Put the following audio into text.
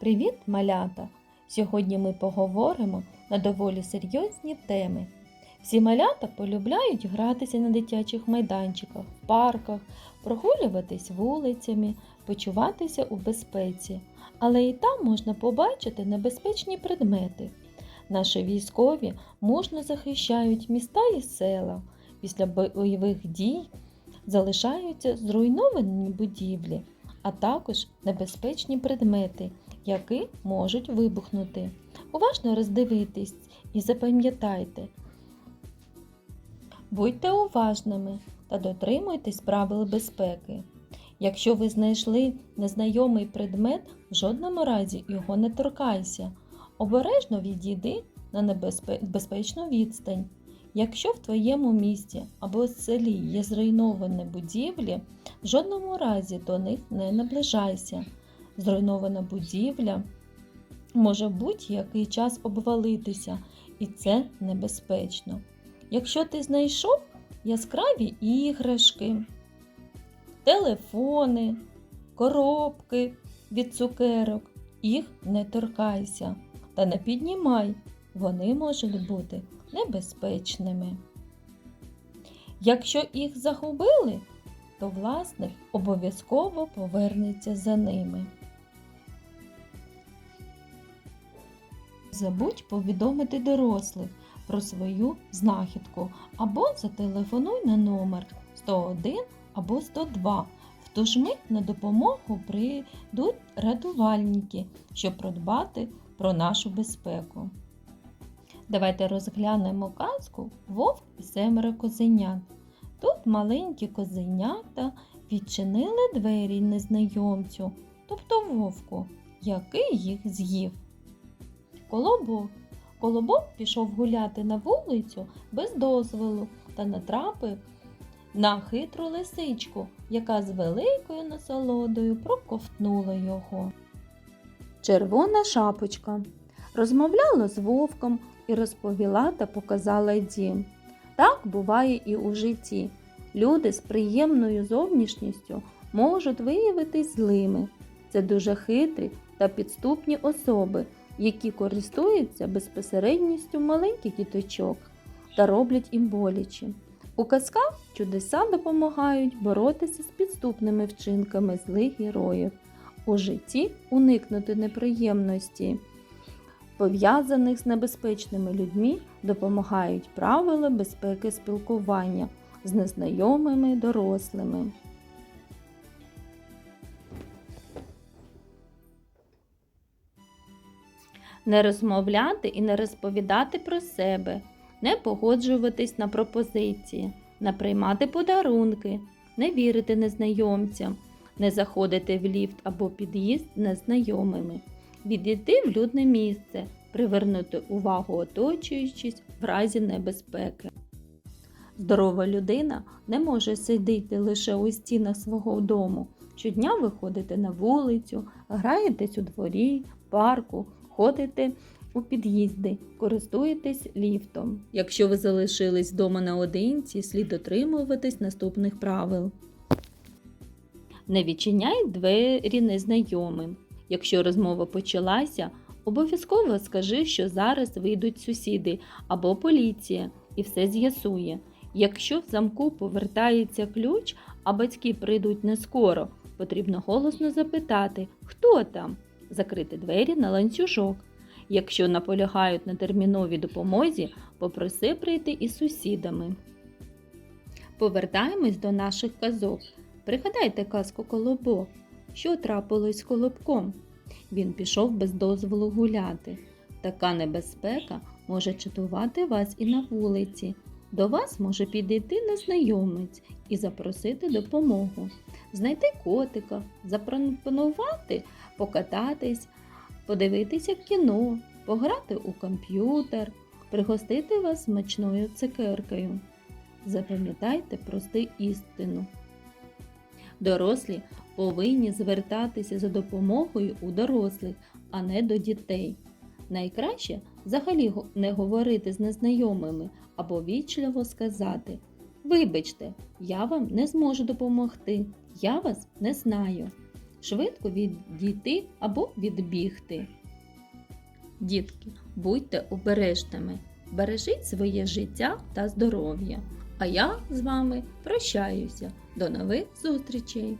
Привіт, малята! Сьогодні ми поговоримо на доволі серйозні теми. Всі малята полюбляють гратися на дитячих майданчиках, парках, прогулюватись вулицями, почуватися у безпеці. Але і там можна побачити небезпечні предмети. Наші військові мужно захищають міста і села. Після бойових дій залишаються зруйновані будівлі, а також небезпечні предмети, які можуть вибухнути. Уважно роздивитись і запам'ятайте. Будьте уважними та дотримуйтесь правил безпеки. Якщо ви знайшли незнайомий предмет, в жодному разі його не торкайся. Обережно відійди на небезпе- безпечну відстань. Якщо в твоєму місті або селі є зруйновані будівлі, в жодному разі до них не наближайся. Зруйнована будівля може будь-який час обвалитися, і це небезпечно. Якщо ти знайшов яскраві іграшки, телефони, коробки від цукерок, їх не торкайся та не піднімай, вони можуть бути небезпечними. Якщо їх загубили, то власник обов'язково повернеться за ними. Забудь повідомити дорослих про свою знахідку або зателефонуй на номер 101 або 102. В ту ж мить на допомогу прийдуть рятувальники, щоб продбати про нашу безпеку. Давайте розглянемо казку Вовк і семеро козенят. Тут маленькі козенята відчинили двері незнайомцю, тобто вовку, який їх з'їв. Колобок. Колобок пішов гуляти на вулицю без дозволу та натрапив на хитру лисичку, яка з великою насолодою проковтнула його. Червона шапочка розмовляла з вовком і розповіла та показала дім. Так буває і у житті. Люди з приємною зовнішністю можуть виявитись злими. Це дуже хитрі та підступні особи, які користуються безпосередністю маленьких діточок та роблять їм боляче. У казках чудеса допомагають боротися з підступними вчинками злих героїв. У житті уникнути неприємності, пов'язаних з небезпечними людьми, допомагають правила безпеки спілкування з незнайомими дорослими. Не розмовляти і не розповідати про себе, не погоджуватись на пропозиції, не приймати подарунки, не вірити незнайомцям, не заходити в ліфт або під'їзд незнайомими, відійти в людне місце, привернути увагу оточуючись в разі небезпеки. Здорова людина не може сидіти лише у стінах свого дому. Щодня виходите на вулицю, граєтесь у дворі, парку, ходите у під'їзди, користуєтесь ліфтом. Якщо ви залишились вдома наодинці, слід дотримуватись наступних правил. Не відчиняй двері незнайомим. Якщо розмова почалася, обов'язково скажи, що зараз вийдуть сусіди або поліція і все з'ясує. Якщо в замку повертається ключ, а батьки прийдуть не скоро, потрібно голосно запитати, хто там, закрити двері на ланцюжок. Якщо наполягають на терміновій допомозі, попроси прийти із сусідами. Повертаємось до наших казок. Пригадайте казку Колобок. Що трапилось з Колобком? Він пішов без дозволу гуляти. Така небезпека може чатувати вас і на вулиці. До вас може підійти незнайомець і запросити допомогу, знайти котика, запропонувати покататись, подивитися кіно, пограти у комп'ютер, пригостити вас смачною цукеркою. Запам'ятайте просту істину. Дорослі повинні звертатися за допомогою у дорослих, а не до дітей. Найкраще взагалі не говорити з незнайомими або вічливо сказати Вибачте, я вам не зможу допомогти, я вас не знаю. швидко відійти або відбігти. Дітки, будьте обережними, бережіть своє життя та здоров'я. А я з вами прощаюся. До нових зустрічей!